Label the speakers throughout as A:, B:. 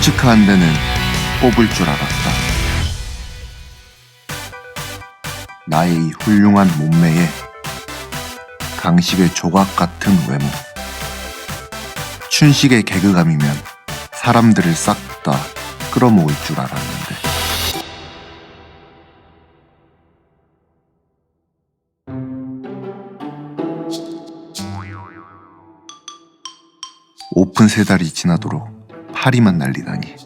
A: 스포츠카 한 대는 뽑을 줄 알았다. 나의 이 훌륭한 몸매에 강식의 조각 같은 외모. 춘식의 개그감이면 사람들을 싹 다 끌어모을 줄 알았는데. 오픈 세 달이 지나도록 파리만 날리다니.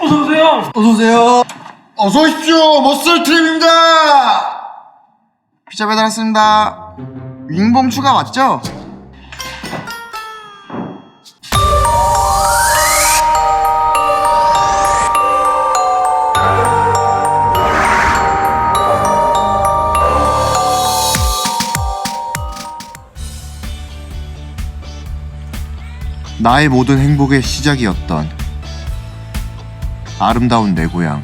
B: 어서 오세요.
A: 어서 오세요. 어서 오십시오. 머슬 트림입니다. 피자 배달 왔습니다. 윙봉 추가 맞죠? 나의 모든 행복의 시작이었던 아름다운 내 고향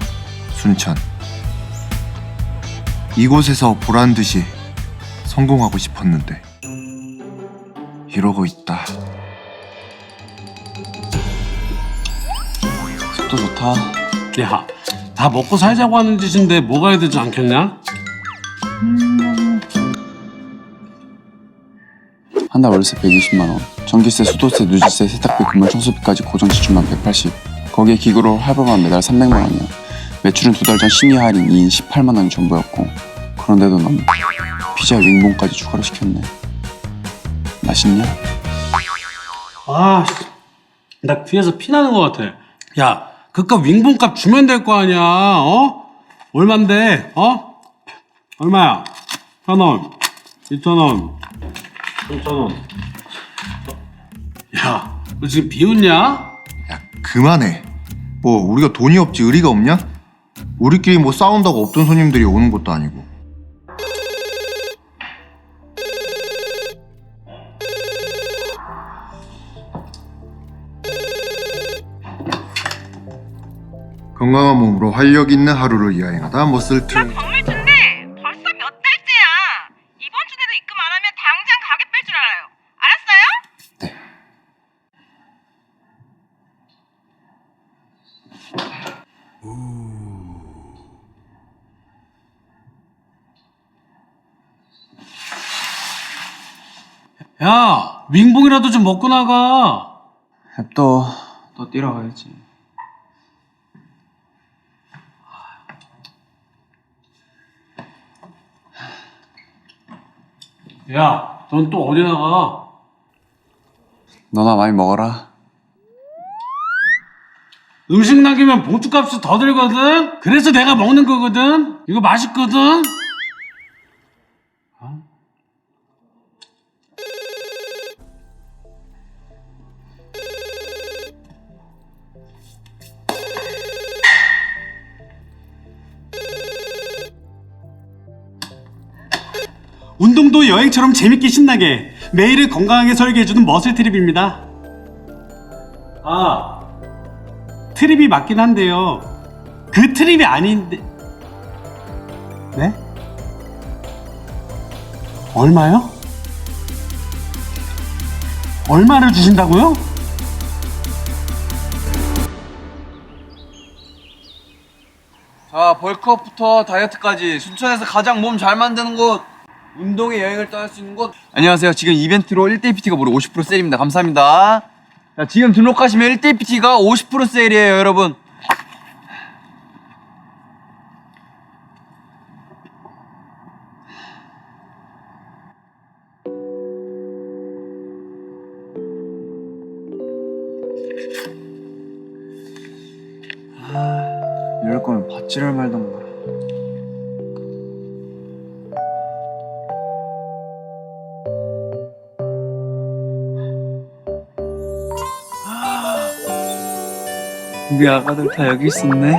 A: 순천 이곳에서 보란 듯이 성공하고 싶었는데 이러고 있다
C: 또 좋다.
B: 야, 다 먹고 살자고 하는 짓인데 뭐가 해야 되지 않겠냐?
C: 한 달 월세 120만 원, 전기세, 수도세, 누지세, 세탁비, 건물 청소비까지 고정 지출만 180. 거기에 기구로 할부만 매달 300만 원이야. 매출은 두 달전 심야 할인 2인 18만 원이 전부였고 그런데도 넌 피자에 윙봉까지 추가로 시켰네. 맛있냐?
B: 아, 씨. 나 귀에서 피 나는 것 같아. 야, 그깟 윙봉값 주면 될 거 아니야, 어? 얼만데, 어? 얼마야? 천 원, 이천 원, 삼천 원. 야, 너 지금 비웃냐?
A: 야 그만해 뭐 우리가 돈이 없지 의리가 없냐? 우리끼리 뭐 싸운다고 없던 손님들이 오는 것도 아니고 건강한 몸으로 활력 있는 하루를 여행하다 머슬 트
D: 야,
B: 윙봉이라도 좀 먹고 나가.
C: 또, 또 뛰러 가야지.
B: 야, 넌 또 어디 나가?
C: 너나 많이 먹어라.
B: 음식 남기면 봉투값이 더 들거든? 그래서 내가 먹는 거거든? 이거 맛있거든? 운동도 여행처럼 재밌게 신나게 매일을 건강하게 설계해주는 머슬 트립입니다. 아, 트립이 맞긴 한데요. 그 트립이 아닌데. 네? 얼마요? 얼마를 주신다고요?
E: 자, 벌크업부터 다이어트까지 순천에서 가장 몸 잘 만드는 곳 운동의 여행을 떠날 수 있는 곳 안녕하세요. 지금 이벤트로 1대1 PT가 무려 50% 세일입니다. 감사합니다. 자, 지금 등록하시면 1대1 PT가 50% 세일이에요, 여러분.
C: 이럴 거면 받지를 말던가.
E: 우리 아가들 다 여기 있었네.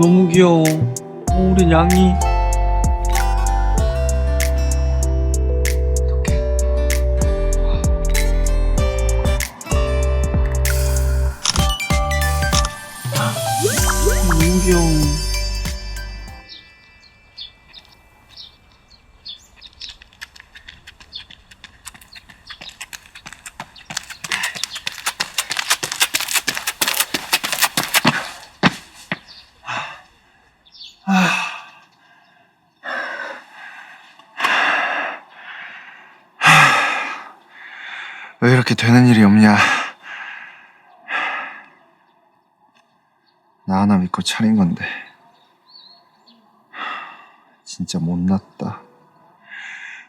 E: 너무 귀여워. 어, 우리 양이. 너무 귀여워.
A: 왜 이렇게 되는 일이 없냐? 나 하나 믿고 차린 건데. 진짜 못났다.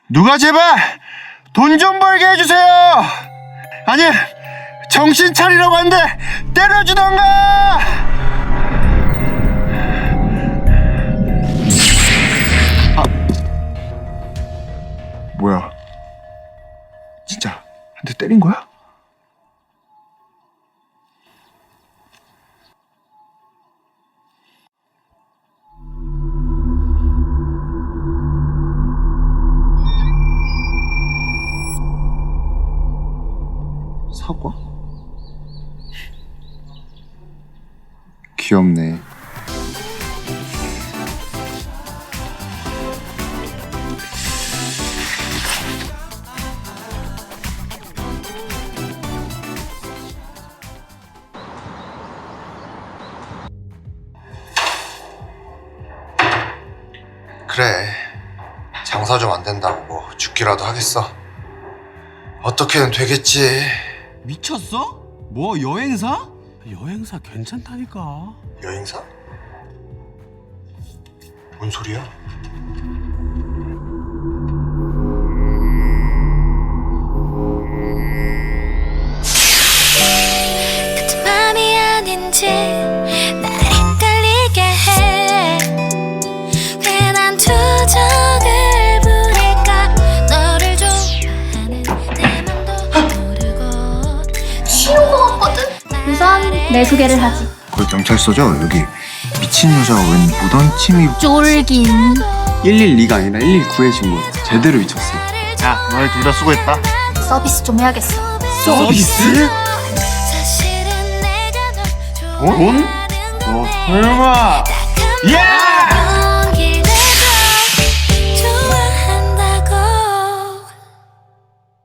A: 누가 제발 돈 좀 벌게 해주세요! 아니, 정신 차리라고 하는데 때려주던가! 때린 거야? 사과? 귀엽네. 그래. 장사 좀 안 된다고 뭐 죽기라도 하겠어. 어떻게든 되겠지.
E: 미쳤어? 뭐 여행사?
B: 여행사 괜찮다니까.
A: 여행사? 뭔 소리야?
F: 맘이 아닌지 내
G: 소개를 하지.
A: 거기 경찰서죠? 여기 미친 여자가 웬 무던 침이
G: 쫄긴.
C: 112가 아니라 119에 준 거야. 제대로 미쳤어.
A: 야 너네 둘다 수고했다
G: 서비스 좀 해야겠어.
B: 서비스?
A: 돈?
F: 좋아하는
A: 너 설마
F: 야!